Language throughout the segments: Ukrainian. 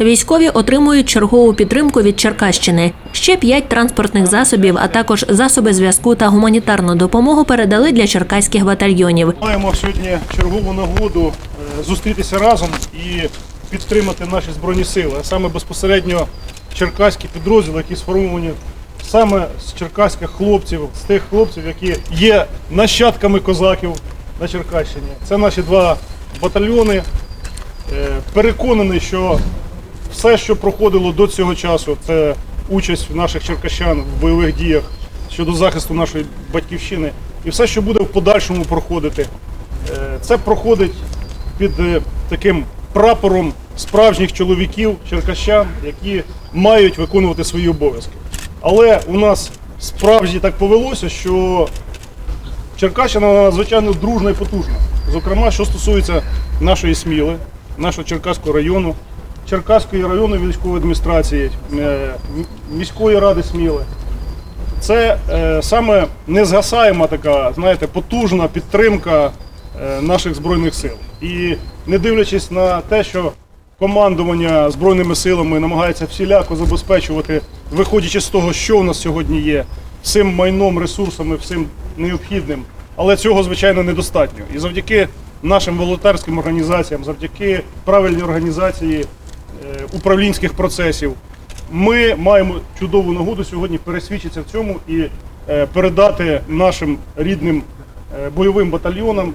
Військові отримують чергову підтримку від Черкащини. Ще п'ять транспортних засобів, а також засоби зв'язку та гуманітарну допомогу передали для черкаських батальйонів. Маємо сьогодні чергову нагоду е, зустрітися разом і підтримати наші збройні сили, а саме безпосередньо черкаські підрозділи, які сформовані саме з черкаських хлопців, з тих хлопців, які є нащадками козаків на Черкащині. Це наші два батальйони. Е, Переконаний, що все, що проходило до цього часу, це участь наших черкащан в бойових діях щодо захисту нашої батьківщини, і все, що буде в подальшому проходити, е, це проходить під е, таким прапором справжніх чоловіків, черкащан, які мають виконувати свої обов'язки. Але у нас справді так повелося, що Черкащина надзвичайно дружна і потужна. Зокрема, що стосується нашої Сміли, нашого Черкаського району, Черкаської районної військової адміністрації, е, міської ради Сміли. Це е, саме незгасаєма така, знаєте, потужна підтримка е, наших збройних сил. І не дивлячись на те, що командування збройними силами намагається всіляко забезпечувати, виходячи з того, що у нас сьогодні є, всім майном, ресурсами, всім необхідним. Але цього, звичайно, недостатньо. І завдяки нашим волонтерським організаціям, завдяки правильній організації управлінських процесів, ми маємо чудову нагоду сьогодні пересвідчитися в цьому і е, передати нашим рідним е, бойовим батальйонам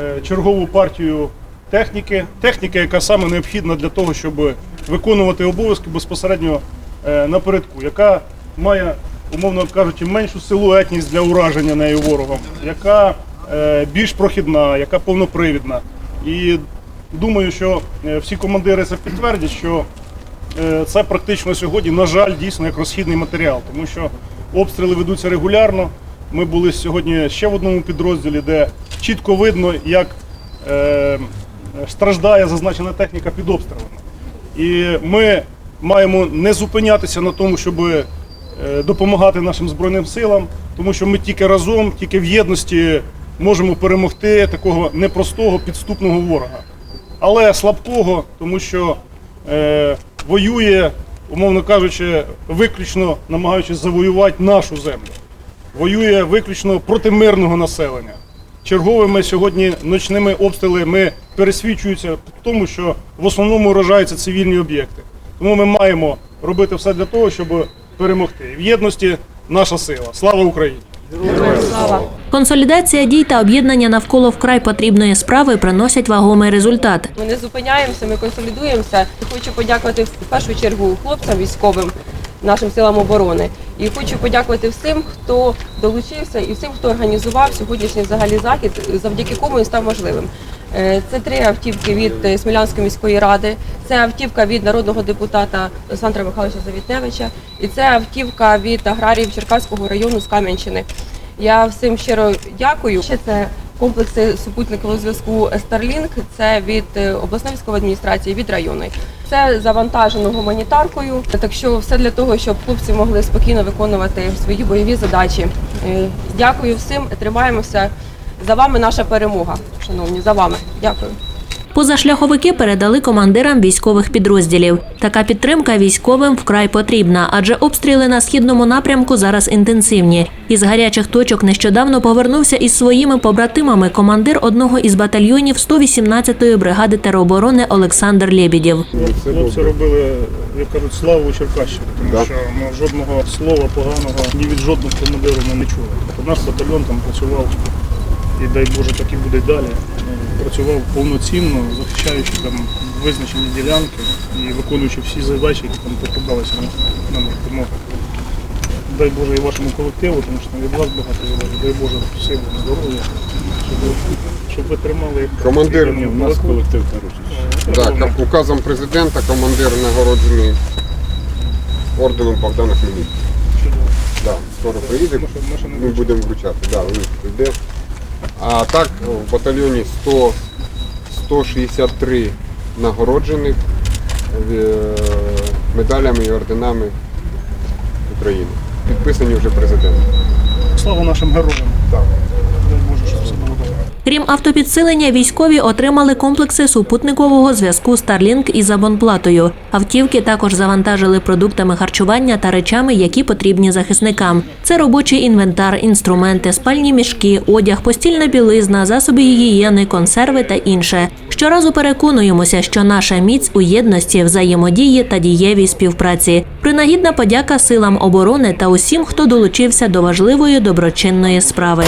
е, чергову партію техніки, техніки, яка саме необхідна для того, щоб виконувати обов'язки безпосередньо е, напередку, яка має, умовно кажучи, меншу силуетність для ураження нею ворогом, яка е, більш прохідна, яка повнопривідна. І думаю, що е, всі командири це підтвердять, що Е, це практично сьогодні, на жаль, дійсно як розхідний матеріал, тому що обстріли ведуться регулярно. Ми були сьогодні ще в одному підрозділі, де чітко видно, як е, страждає зазначена техніка під обстрілами. І ми маємо не зупинятися на тому, щоб допомагати нашим Збройним силам, тому що ми тільки разом, тільки в єдності можемо перемогти такого непростого підступного ворога але слабкого, тому що е, воює, умовно кажучи, виключно намагаючись завоювати нашу землю. Воює виключно проти мирного населення. Черговими сьогодні ночними обстрілами пересвідчуються в тому, що в основному вражаються цивільні об'єкти. Тому ми маємо робити все для того, щоб перемогти. В єдності наша сила. Слава Україні! Консолідація дій та об'єднання навколо вкрай потрібної справи приносять вагомий результат. Ми не зупиняємося, ми консолідуємося. Хочу подякувати в першу чергу хлопцям військовим, нашим силам оборони. І хочу подякувати всім, хто долучився, і всім, хто організував сьогоднішній взагалі захід, завдяки кому він став можливим. Е, Це три автівки від е, Смілянської міської ради, це автівка від народного депутата Олександра Михайловича Завітневича, і це автівка від аграріїв Черкаського району з Кам'янщини. Я всім щиро дякую. Ще це комплекси супутникового зв'язку Starlink, це від е, обласної військової адміністрації, від районної. Це завантажено гуманітаркою. Так що все для того, щоб хлопці могли спокійно виконувати свої бойові задачі. Дякую всім, тримаємося. За вами наша перемога, шановні. За вами. Дякую. Позашляховики передали командирам військових підрозділів. Така підтримка військовим вкрай потрібна, адже обстріли на східному напрямку зараз інтенсивні. Із гарячих точок нещодавно повернувся із своїми побратимами командир одного із батальйонів 118-ї бригади тероборони Олександр Лєбідєв. Хлопці робили, як кажуть, славу Черкащини, тому Да. що ну, жодного слова поганого ні від жодного командира ми не чули. Тобто наш батальйон там працював, і дай Боже, так і буде далі. Працював повноцінно, захищаючи там визначені ділянки і виконуючи всі задачі, які там покладалися на них. Тому дай Боже і вашому колективу, тому що там від вас багато залежить. Дай Боже сили, здоров'я, щоб, щоб ви тримали Командир у нас колектив Е, Так, указом президента командир нагороджений орденом Богдана Хмельницького. Чудово. Да, скоро приїде, Ми будемо вручати. Да, він прийде. А так в батальйоні 100, 163 нагороджених е, медалями і орденами України. Підписані вже президентом. Слава нашим героям. Так. Дай Боже, щоб все було добре. Крім автопідсилення, військові отримали комплекси супутникового зв'язку Starlink із абонплатою. Автівки також завантажили продуктами харчування та речами, які потрібні захисникам. Це робочий інвентар, інструменти, спальні мішки, одяг, постільна білизна, засоби гігієни, консерви та інше. Щоразу переконуємося, що наша міць у єдності, взаємодії та дієвій співпраці. Принагідна подяка силам оборони та усім, хто долучився до важливої доброчинної справи.